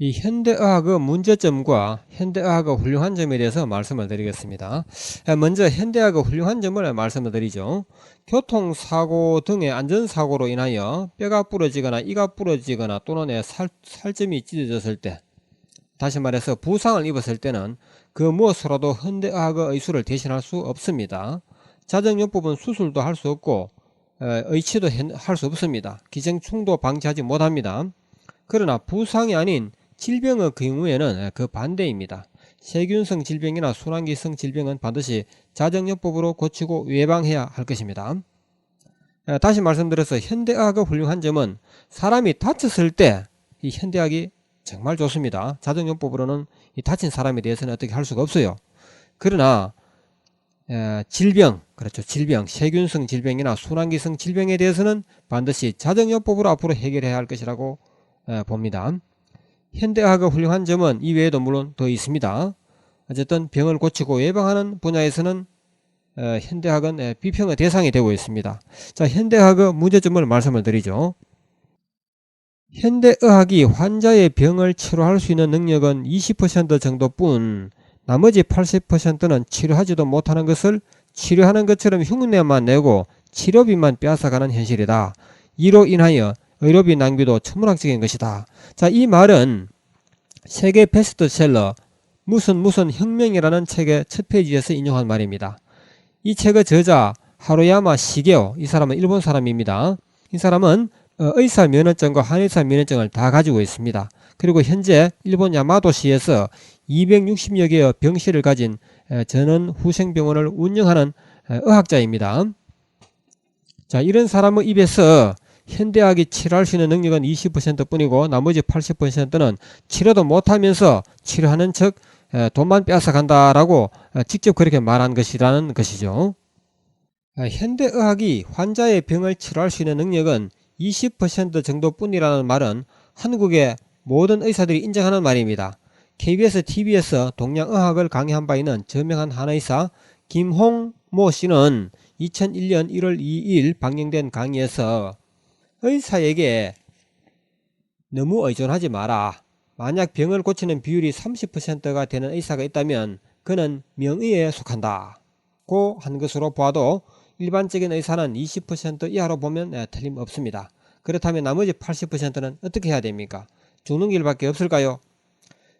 이 현대의학의 문제점과 현대의학의 훌륭한 점에 대해서 말씀을 드리겠습니다. 에, 먼저 현대의학의 훌륭한 점을 말씀을 드리죠. 교통사고 등의 안전사고로 인하여 뼈가 부러지거나 이가 부러지거나 또는 에 살, 살점이 찢어졌을 때 다시 말해서 부상을 입었을 때는 그 무엇으로도 현대의학의 의술을 대신할 수 없습니다. 자정요법은 수술도 할 수 없고 에, 의치도 할 수 없습니다. 기생충도 방지하지 못합니다. 그러나 부상이 아닌 질병의 경우에는 그 반대입니다. 세균성 질병이나 순환기성 질병은 반드시 자정요법으로 고치고 예방해야 할 것입니다. 에, 다시 말씀드려서 현대의학의 훌륭한 점은 사람이 다쳤을 때 이 현대의학이 정말 좋습니다. 자정요법으로는 이 다친 사람에 대해서는 어떻게 할 수가 없어요. 그러나 에, 질병, 그렇죠. 질병, 세균성 질병이나 순환기성 질병에 대해서는 반드시 자정요법으로 앞으로 해결해야 할 것이라고 에, 봅니다. 현대의학의 훌륭한 점은 이 외에도 물론 더 있습니다. 어쨌든 병을 고치고 예방하는 분야에서는 에, 현대학은 에, 비평의 대상이 되고 있습니다. 자, 현대학의 문제점을 말씀을 드리죠. 현대의학이 환자의 병을 치료할 수 있는 능력은 20% 정도뿐 나머지 80%는 치료하지도 못하는 것을 치료하는 것처럼 흉내만 내고 치료비만 빼앗아가는 현실이다. 이로 인하여 의료비 낭비도 천문학적인 것이다. 자, 이 말은 세계 베스트셀러 무슨 무슨 혁명이라는 책의 첫 페이지에서 인용한 말입니다. 이 책의 저자 하루야마 시게오 이 사람은 일본 사람입니다. 이 사람은 어, 의사 면허증과 한의사 면허증을 다 가지고 있습니다. 그리고 현재 일본 야마도시에서 260여 개의 병실을 가진 전원 후생병원을 운영하는 의학자입니다. 자, 이런 사람의 입에서 현대학이 치료할 수 있는 능력은 20% 뿐이고 나머지 80%는 치료도 못하면서 치료하는 척 돈만 빼앗아 간다라고 직접 그렇게 말한 것이라는 것이죠. 현대의학이 환자의 병을 치료할 수 있는 능력은 20% 정도뿐이라는 말은 한국의 모든 의사들이 인정하는 말입니다. KBS TV에서 동양의학을 강의한 바 있는 저명한 한의사 김홍모 씨는 2001년 1월 2일 방영된 강의에서 의사에게 너무 의존하지 마라. 만약 병을 고치는 비율이 30%가 되는 의사가 있다면 그는 명의에 속한다. 고 한 것으로 보아도 일반적인 의사는 20% 이하로 보면 네, 틀림없습니다. 그렇다면 나머지 80%는 어떻게 해야 됩니까? 죽는 길밖에 없을까요?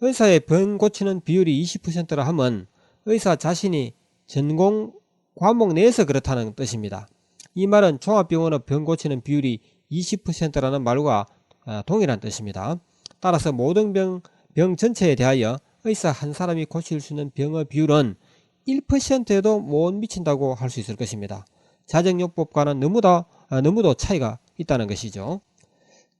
의사의 병 고치는 비율이 20%라 하면 의사 자신이 전공 과목 내에서 그렇다는 뜻입니다. 이 말은 종합병원의 병 고치는 비율이 20%라는 말과 아, 동일한 뜻입니다. 따라서 모든 병, 병 전체에 대하여 의사 한 사람이 고칠 수 있는 병의 비율은 1%에도 못 미친다고 할 수 있을 것입니다. 자정요법과는 너무도, 아, 너무도 차이가 있다는 것이죠.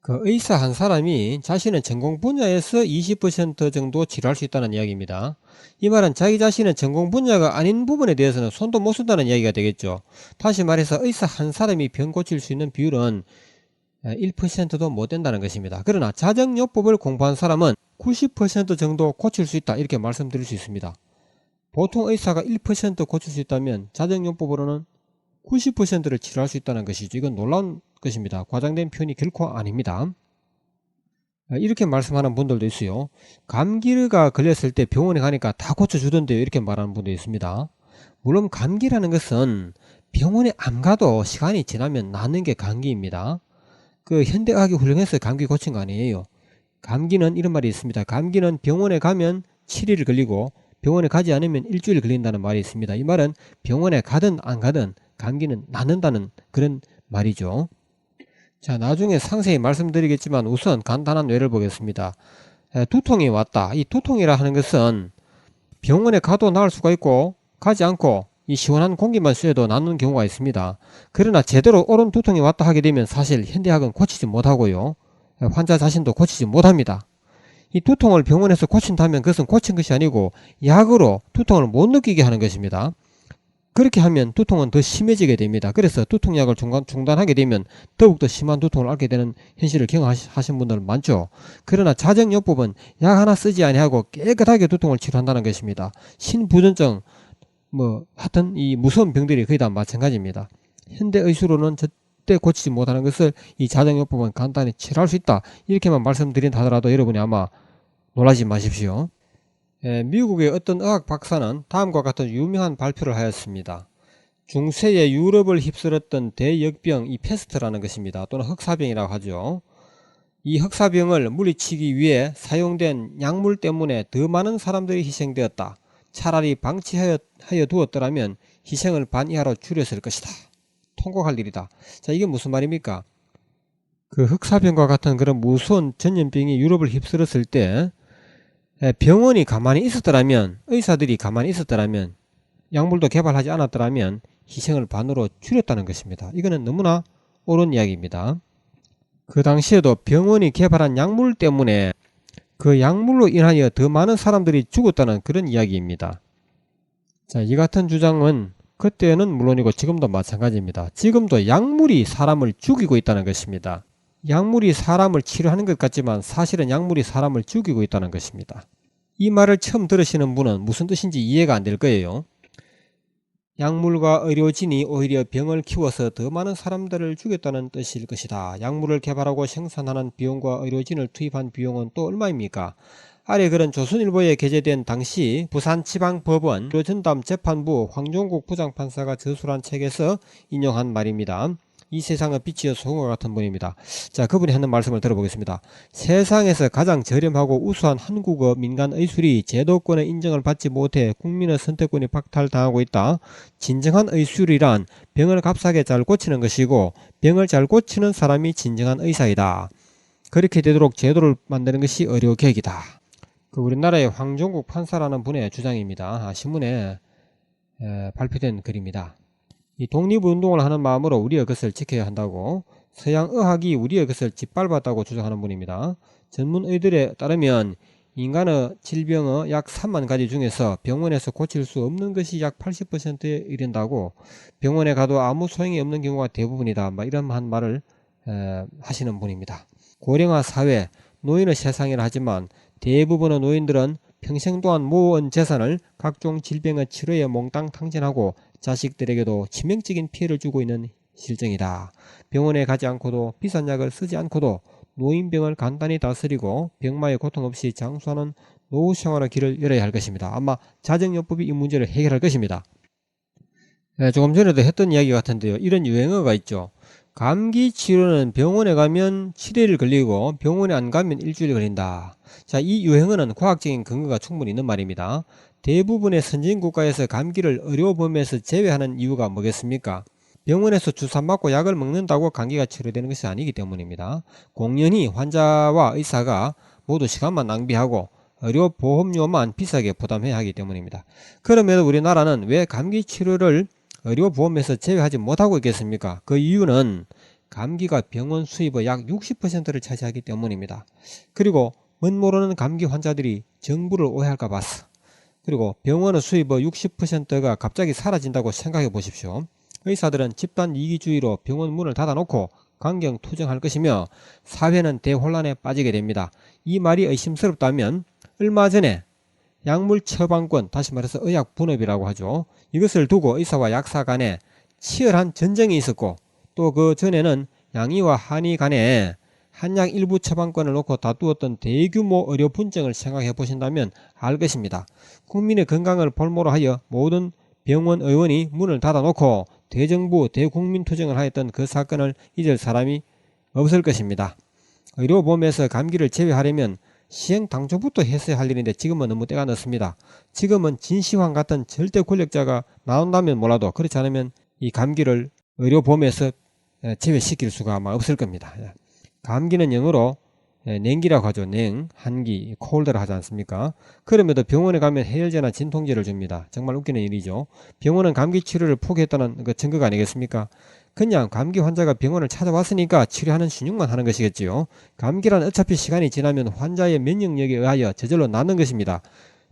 그 의사 한 사람이 자신의 전공 분야에서 20% 정도 치료할 수 있다는 이야기입니다. 이 말은 자기 자신의 전공 분야가 아닌 부분에 대해서는 손도 못 쓴다는 이야기가 되겠죠. 다시 말해서 의사 한 사람이 병 고칠 수 있는 비율은 1%도 못 된다는 것입니다. 그러나 자정요법을 공부한 사람은 90% 정도 고칠 수 있다 이렇게 말씀드릴 수 있습니다. 보통 의사가 1% 고칠 수 있다면 자정요법으로는 90%를 치료할 수 있다는 것이죠. 이건 놀라운 것입니다. 과장된 표현이 결코 아닙니다. 아, 이렇게 말씀하는 분들도 있어요. 감기가 걸렸을 때 병원에 가니까 다 고쳐주던데요. 이렇게 말하는 분도 있습니다. 물론 감기라는 것은 병원에 안 가도 시간이 지나면 낫는 게 감기입니다. 그 현대의학이 훌륭해서 감기 고친 거 아니에요. 감기는 이런 말이 있습니다. 감기는 병원에 가면 7일 걸리고 병원에 가지 않으면 일주일 걸린다는 말이 있습니다. 이 말은 병원에 가든 안 가든 감기는 낫는다는 그런 말이죠. 자, 나중에 상세히 말씀드리겠지만 우선 간단한 뇌를 보겠습니다. 에, 두통이 왔다. 이 두통이라 하는 것은 병원에 가도 나을 수가 있고 가지 않고 이 시원한 공기만 쐬도 낫는 경우가 있습니다. 그러나 제대로 옳은 두통이 왔다 하게 되면 사실 현대학은 고치지 못하고요. 환자 자신도 고치지 못합니다. 이 두통을 병원에서 고친다면 그것은 고친 것이 아니고 약으로 두통을 못 느끼게 하는 것입니다. 그렇게 하면 두통은 더 심해지게 됩니다. 그래서 두통약을 중단, 중단하게 되면 더욱더 심한 두통을 앓게 되는 현실을 경험하신 분들 많죠. 그러나 자정요법은 약 하나 쓰지 아니하고 깨끗하게 두통을 치료한다는 것입니다. 신부전증 뭐 하여튼 이 무서운 병들이 거의 다 마찬가지입니다. 현대 의술로는 절대 고치지 못하는 것을 이 자정요법은 간단히 치료할 수 있다. 이렇게만 말씀드린 하더라도 여러분이 아마 놀라지 마십시오. 예, 미국의 어떤 의학 박사는 다음과 같은 유명한 발표를 하였습니다. 중세의 유럽을 휩쓸었던 대역병 이 페스트라는 것입니다. 또는 흑사병이라고 하죠. 이 흑사병을 물리치기 위해 사용된 약물 때문에 더 많은 사람들이 희생되었다. 차라리 방치하여 하여 두었더라면 희생을 반 이하로 줄였을 것이다. 통곡할 일이다. 자, 이게 무슨 말입니까? 그 흑사병과 같은 그런 무서운 전염병이 유럽을 휩쓸었을 때 병원이 가만히 있었더라면 의사들이 가만히 있었더라면 약물도 개발하지 않았더라면 희생을 반으로 줄였다는 것입니다. 이거는 너무나 옳은 이야기입니다. 그 당시에도 병원이 개발한 약물 때문에 그 약물로 인하여 더 많은 사람들이 죽었다는 그런 이야기입니다. 자, 이 같은 주장은 그때는 물론이고 지금도 마찬가지입니다. 지금도 약물이 사람을 죽이고 있다는 것입니다. 약물이 사람을 치료하는 것 같지만 사실은 약물이 사람을 죽이고 있다는 것입니다. 이 말을 처음 들으시는 분은 무슨 뜻인지 이해가 안 될 거예요. 약물과 의료진이 오히려 병을 키워서 더 많은 사람들을 죽였다는 뜻일 것이다. 약물을 개발하고 생산하는 비용과 의료진을 투입한 비용은 또 얼마입니까? 아래 글은 조선일보에 게재된 당시 부산지방법원 의료전담 재판부 황종국 부장판사가 저술한 책에서 인용한 말입니다. 이 세상은 빛이여 소금과 같은 분입니다. 자, 그분이 하는 말씀을 들어보겠습니다. 세상에서 가장 저렴하고 우수한 한국어 민간 의술이 제도권의 인정을 받지 못해 국민의 선택권이 박탈당하고 있다. 진정한 의술이란 병을 값싸게 잘 고치는 것이고 병을 잘 고치는 사람이 진정한 의사이다. 그렇게 되도록 제도를 만드는 것이 의료 계획이다. 그 우리나라의 황종국 판사라는 분의 주장입니다. 아, 신문에 에, 발표된 글입니다. 이 독립운동을 하는 마음으로 우리의 것을 지켜야 한다고 서양 의학이 우리의 것을 짓밟았다고 주장하는 분입니다. 전문의들에 따르면 인간의 질병의 약 3만 가지 중에서 병원에서 고칠 수 없는 것이 약 80%에 이른다고 병원에 가도 아무 소용이 없는 경우가 대부분이다. 막 이런 한 말을 에, 하시는 분입니다. 고령화 사회, 노인의 세상이라 하지만 대부분의 노인들은 평생 동안 모은 재산을 각종 질병의 치료에 몽땅 탕진하고 자식들에게도 치명적인 피해를 주고 있는 실정이다. 병원에 가지 않고도 비싼 약을 쓰지 않고도 노인병을 간단히 다스리고 병마의 고통 없이 장수하는 노후 생활의 길을 열어야 할 것입니다. 아마 자정요법이 이 문제를 해결할 것입니다. 네, 조금 전에도 했던 이야기 같은데요. 이런 유행어가 있죠. 감기 치료는 병원에 가면 7일 걸리고 병원에 안 가면 일주일 걸린다. 자, 이 유행어는 과학적인 근거가 충분히 있는 말입니다. 대부분의 선진국가에서 감기를 의료 범위에서 제외하는 이유가 뭐겠습니까? 병원에서 주사 맞고 약을 먹는다고 감기가 치료되는 것이 아니기 때문입니다. 공연히 환자와 의사가 모두 시간만 낭비하고 의료 보험료만 비싸게 부담해야 하기 때문입니다. 그럼에도 우리나라는 왜 감기 치료를 의료 보험에서 제외하지 못하고 있겠습니까? 그 이유는 감기가 병원 수입의 약 60%를 차지하기 때문입니다. 그리고 멋모르는 감기 환자들이 정부를 오해할까 봤어. 그리고 병원의 수입의 60%가 갑자기 사라진다고 생각해 보십시오. 의사들은 집단 이기주의로 병원 문을 닫아놓고 강경 투쟁할 것이며 사회는 대혼란에 빠지게 됩니다. 이 말이 의심스럽다면 얼마 전에 약물 처방권, 다시 말해서 의약 분업이라고 하죠. 이것을 두고 의사와 약사 간에 치열한 전쟁이 있었고 또 그 전에는 양의와 한의 간에 한약 일부 처방권을 놓고 다투었던 대규모 의료 분쟁을 생각해 보신다면 알 것입니다. 국민의 건강을 볼모로 하여 모든 병원 의원이 문을 닫아놓고 대정부 대국민 투쟁을 하였던 그 사건을 잊을 사람이 없을 것입니다. 의료보험에서 감기를 제외하려면 시행 당초부터 했어야 할 일인데 지금은 너무 때가 늦습니다. 지금은 진시황 같은 절대 권력자가 나온다면 몰라도 그렇지 않으면 이 감기를 의료보험에서 제외시킬 수가 아마 없을 겁니다. 감기는 영어로 예, 냉기라고 하죠. 냉, 한기, 콜드라 하지 않습니까? 그럼에도 병원에 가면 해열제나 진통제를 줍니다. 정말 웃기는 일이죠. 병원은 감기 치료를 포기했다는 그 증거가 아니겠습니까? 그냥 감기 환자가 병원을 찾아왔으니까 치료하는 신용만 하는 것이겠지요. 감기란 어차피 시간이 지나면 환자의 면역력에 의하여 저절로 낫는 것입니다.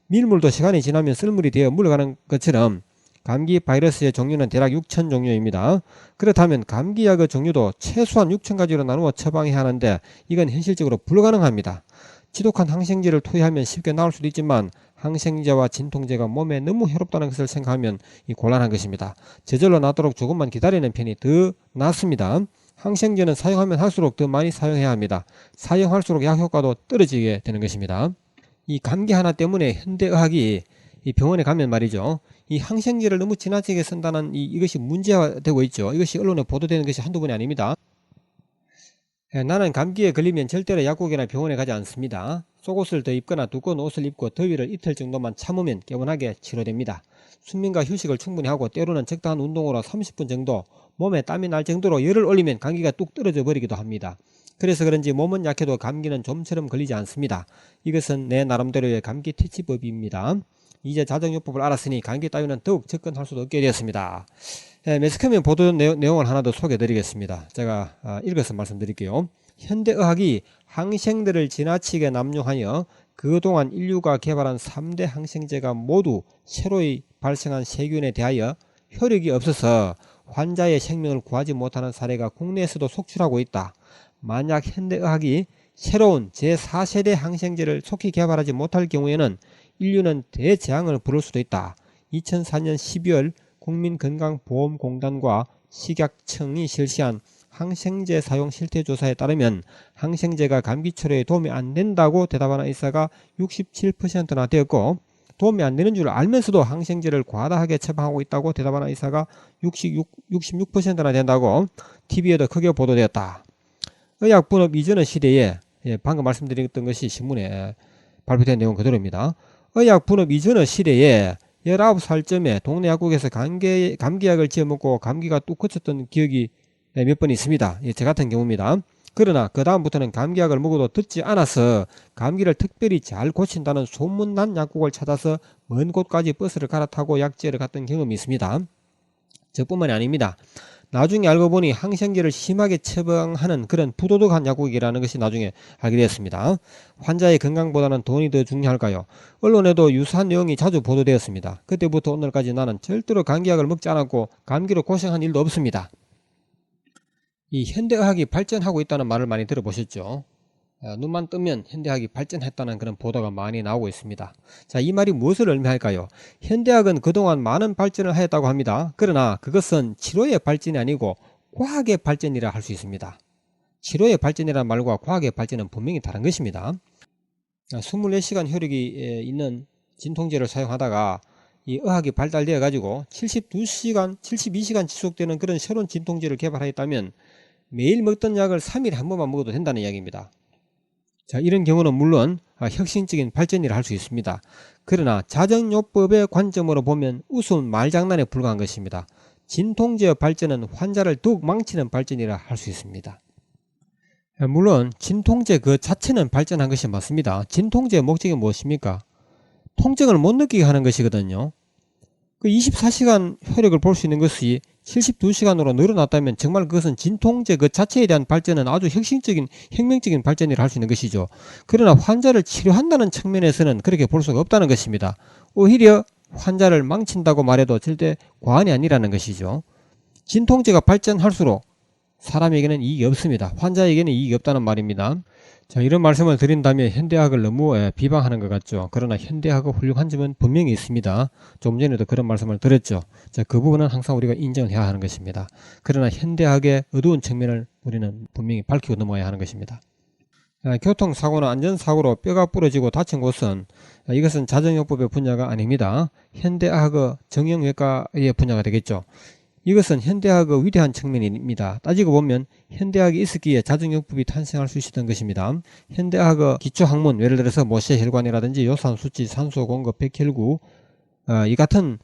밀물도 시간이 지나면 쓸물이 되어 물러가는 것처럼 감기 바이러스의 종류는 대략 6천 종류입니다. 그렇다면 감기약의 종류도 최소한 6천 가지로 나누어 처방해야 하는데 이건 현실적으로 불가능합니다. 지독한 항생제를 투여하면 쉽게 나올 수도 있지만 항생제와 진통제가 몸에 너무 해롭다는 것을 생각하면 이 곤란한 것입니다. 저절로 낫도록 조금만 기다리는 편이 더 낫습니다. 항생제는 사용하면 할수록 더 많이 사용해야 합니다. 사용할수록 약 효과도 떨어지게 되는 것입니다. 이 감기 하나 때문에 현대의학이 이 병원에 가면 말이죠. 이 항생제를 너무 지나치게 쓴다는 이, 이것이 문제화되고 있죠. 이것이 언론에 보도되는 것이 한두 번이 아닙니다. 예, 나는 감기에 걸리면 절대로 약국이나 병원에 가지 않습니다. 속옷을 더 입거나 두꺼운 옷을 입고 더위를 이틀 정도만 참으면 개운하게 치료됩니다. 숙면과 휴식을 충분히 하고 때로는 적당한 운동으로 30분 정도 몸에 땀이 날 정도로 열을 올리면 감기가 뚝 떨어져 버리기도 합니다. 그래서 그런지 몸은 약해도 감기는 좀처럼 걸리지 않습니다. 이것은 내 나름대로의 감기 퇴치법입니다. 이제 자정요법을 알았으니 감기 따위는 더욱 접근할 수도 없게 되었습니다. 예, 매스컴의 보도 내용 을 하나 더 소개해 드리겠습니다. 제가 아, 읽어서 말씀드릴게요. 현대의학이 항생들을 지나치게 남용하여 그동안 인류가 개발한 3대 항생제가 모두 새로이 발생한 세균에 대하여 효력이 없어서 환자의 생명을 구하지 못하는 사례가 국내에서도 속출하고 있다. 만약 현대의학이 새로운 제4세대 항생제를 속히 개발하지 못할 경우에는 인류는 대재앙을 부를 수도 있다. 2004년 12월 국민건강보험공단과 식약청이 실시한 항생제 사용 실태 조사에 따르면 항생제가 감기 치료에 도움이 안 된다고 대답하는 의사가 67%나 되었고 도움이 안 되는 줄 알면서도 항생제를 과다하게 처방하고 있다고 대답하는 의사가 66, 66%나 된다고 TV에도 크게 보도되었다. 의약 분업 이전의 시대에 예, 방금 말씀드렸던 것이 신문에 발표된 내용 그대로입니다. 의약 분업 이전의 시대에 19살쯤에 동네 약국에서 감기, 감기약을 지어먹고 감기가 뚝 그쳤던 기억이 네, 몇번 있습니다. 예, 제 같은 경우입니다. 그러나 그 다음부터는 감기약을 먹어도 듣지 않아서 감기를 특별히 잘 고친다는 소문난 약국을 찾아서 먼 곳까지 버스를 갈아타고 약제를 갔던 경험이 있습니다. 저뿐만이 아닙니다. 나중에 알고 보니 항생제를 심하게 처방하는 그런 부도덕한 약국이라는 것이 나중에 알게 되었습니다. 환자의 건강보다는 돈이 더 중요할까요? 언론에도 유사한 내용이 자주 보도되었습니다. 그때부터 오늘까지 나는 절대로 감기약을 먹지 않았고 감기로 고생한 일도 없습니다. 이 현대의학이 발전하고 있다는 말을 많이 들어보셨죠? 어, 눈만 뜨면 현대학이 발전했다는 그런 보도가 많이 나오고 있습니다. 자, 이 말이 무엇을 의미할까요? 현대학은 그동안 많은 발전을 하였다고 합니다. 그러나 그것은 치료의 발전이 아니고 과학의 발전이라 할 수 있습니다. 치료의 발전이라는 말과 과학의 발전은 분명히 다른 것입니다. 24시간 효력이 있는 진통제를 사용하다가 이 의학이 발달되어 가지고 72시간, 72시간 지속되는 그런 새로운 진통제를 개발하였다면 매일 먹던 약을 3일에 한 번만 먹어도 된다는 이야기입니다. 자, 이런 경우는 물론 아, 혁신적인 발전이라 할 수 있습니다. 그러나 자정요법의 관점으로 보면 우스운 말장난에 불과한 것입니다. 진통제의 발전은 환자를 더욱 망치는 발전이라 할 수 있습니다. 물론 진통제 그 자체는 발전한 것이 맞습니다. 진통제의 목적이 무엇입니까? 통증을 못 느끼게 하는 것이거든요. 그 24시간 효력을 볼 수 있는 것이 72시간으로 늘어났다면 정말 그것은 진통제 그 자체에 대한 발전은 아주 혁신적인 혁명적인 발전이라 할 수 있는 것이죠. 그러나 환자를 치료한다는 측면에서는 그렇게 볼 수가 없다는 것입니다. 오히려 환자를 망친다고 말해도 절대 과언이 아니라는 것이죠. 진통제가 발전할수록 사람에게는 이익이 없습니다. 환자에게는 이익이 없다는 말입니다. 자, 이런 말씀을 드린다면 현대학을 너무 예, 비방하는 것 같죠. 그러나 현대학의 훌륭한 점은 분명히 있습니다. 좀 전에도 그런 말씀을 드렸죠. 자, 그 부분은 항상 우리가 인정을 해야 하는 것입니다. 그러나 현대학의 어두운 측면을 우리는 분명히 밝히고 넘어야 하는 것입니다. 아, 교통사고나 안전사고로 뼈가 부러지고 다친 곳은 아, 이것은 자정요법의 분야가 아닙니다. 현대학의 정형외과의 분야가 되겠죠. 이것은 현대학의 위대한 측면입니다. 따지고 보면 현대학이 있었기에 자정요법이 탄생할 수 있었던 것입니다. 현대학의 기초학문 예를 들어서 모세 혈관이라든지 요산 수치 산소 공급 백혈구 어, 이 같은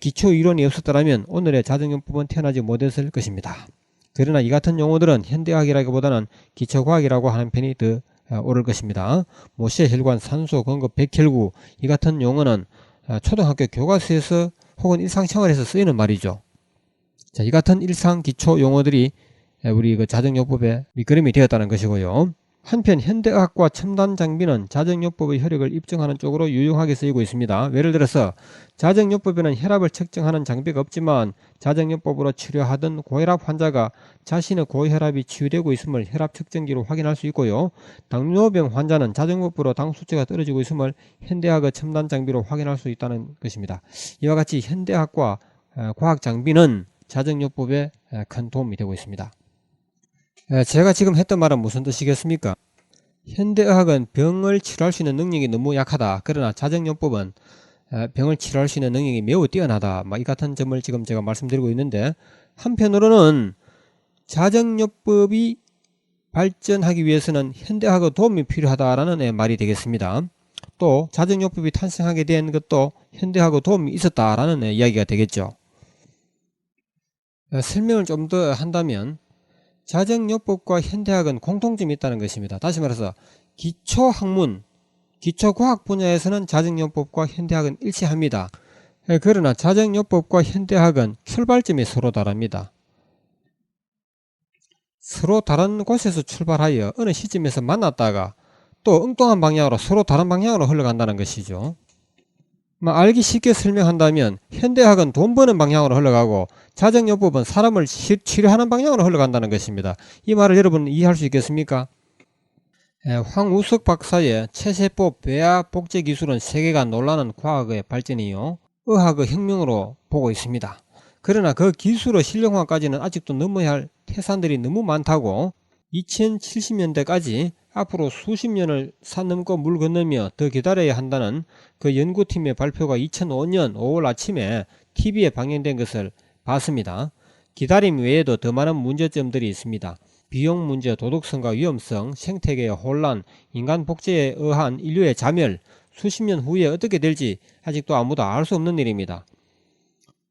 기초 이론이 없었더라면 오늘의 자정요법은 태어나지 못했을 것입니다. 그러나 이 같은 용어들은 현대학이라기보다는 기초과학이라고 하는 편이 더 어, 옳을 것입니다. 모세 혈관, 산소 공급 백혈구 이 같은 용어는 어, 초등학교 교과서에서 혹은 일상생활에서 쓰이는 말이죠. 자, 이 같은 일상 기초 용어들이 우리 그 자정요법의 밑그림이 되었다는 것이고요. 한편 현대의학과 첨단 장비는 자정요법의 효력을 입증하는 쪽으로 유용하게 쓰이고 있습니다. 예를 들어서 자정요법에는 혈압을 측정하는 장비가 없지만 자정요법으로 치료하던 고혈압 환자가 자신의 고혈압이 치유되고 있음을 혈압 측정기로 확인할 수 있고요. 당뇨병 환자는 자정요법으로 당 수치가 떨어지고 있음을 현대의학의 첨단 장비로 확인할 수 있다는 것입니다. 이와 같이 현대학과 과학 장비는 자정요법에 큰 도움이 되고 있습니다. 제가 지금 했던 말은 무슨 뜻이겠습니까? 현대의학은 병을 치료할 수 있는 능력이 너무 약하다. 그러나 자정요법은 어, 병을 치료할 수 있는 능력이 매우 뛰어나다. 막이 같은 점을 지금 제가 말씀드리고 있는데 한편으로는 자정요법이 발전하기 위해서는 현대의학의 도움이 필요하다라는 예, 말이 되겠습니다. 또 자정요법이 탄생하게 된 것도 현대의학의 도움이 있었다라는 예, 이야기가 되겠죠. 어, 설명을 좀 더 한다면 자정요법과 현대학은 공통점이 있다는 것입니다. 다시 말해서 기초학문, 기초과학 분야에서는 자정요법과 현대학은 일치합니다. 예, 그러나 자정요법과 현대학은 출발점이 서로 다릅니다. 서로 다른 곳에서 출발하여 어느 시점에서 만났다가 또 엉뚱한 방향으로 서로 다른 방향으로 흘러간다는 것이죠. 뭐 알기 쉽게 설명한다면 현대학은 돈 버는 방향으로 흘러가고 자정요법은 사람을 치- 치료하는 방향으로 흘러간다는 것입니다. 이 말을 여러분 이해할 수 있겠습니까? 에, 황우석 박사의 체세포 배아 복제 기술은 세계가 놀라는 과학의 발전이요 의학의 혁명으로 보고 있습니다. 그러나 그 기술의 실용화까지는 아직도 넘어야 할 태산들이 너무 많다고 2070년대까지 앞으로 수십 년을 산 넘고 물 건너며 더 기다려야 한다는 그 연구팀의 발표가 2005년 5월 아침에 TV에 방영된 것을 봤습니다. 기다림 외에도 더 많은 문제점들이 있습니다. 비용 문제, 도덕성과 위험성, 생태계의 혼란, 인간 복제에 의한 인류의 자멸, 수십 년 후에 어떻게 될지 아직도 아무도 알 수 없는 일입니다.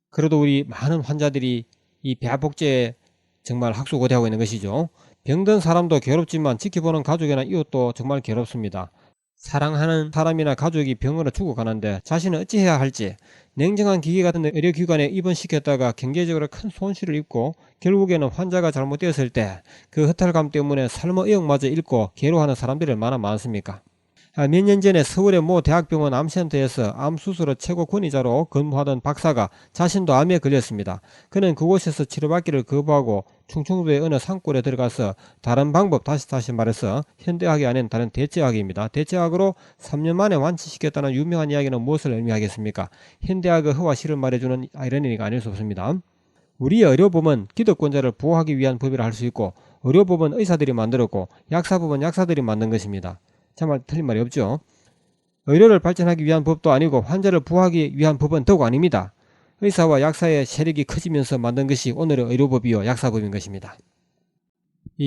그래도 우리 많은 환자들이 이 배아복제에 정말 학수고대하고 있는 것이죠. 병든 사람도 괴롭지만 지켜보는 가족이나 이웃도 정말 괴롭습니다. 사랑하는 사람이나 가족이 병으로 죽어가는데 자신은 어찌해야 할지 냉정한 기계 같은 의료기관에 입원시켰다가 경제적으로 큰 손실을 입고 결국에는 환자가 잘못되었을 때 그 허탈감 때문에 삶의 의욕마저 잃고 괴로워하는 사람들이 얼마나 많습니까? 아, 몇년 전에 서울의 모 대학병원 암센터에서 암수술의 최고 권위자로 근무하던 박사가 자신도 암에 걸렸습니다. 그는 그곳에서 치료받기를 거부하고 충청도의 어느 산골에 들어가서 다른 방법 다시 다시 말해서 현대학이 아닌 다른 대체학입니다. 대체학으로 3년 만에 완치시켰다는 유명한 이야기는 무엇을 의미하겠습니까? 현대학의 허와 실을 말해주는 아이러니가 아닐 수 없습니다. 우리의 의료법은 기득권자를 보호하기 위한 법이라 할 수 있고 의료법은 의사들이 만들었고 약사법은 약사들이 만든 것입니다. 정말 틀린 말이 없죠. 의료를 발전하기 위한 법도 아니고 환자를 보호하기 위한 법은 더욱 아닙니다. 의사와 약사의 세력이 커지면서 만든 것이 오늘의 의료법이요 약사법인 것입니다.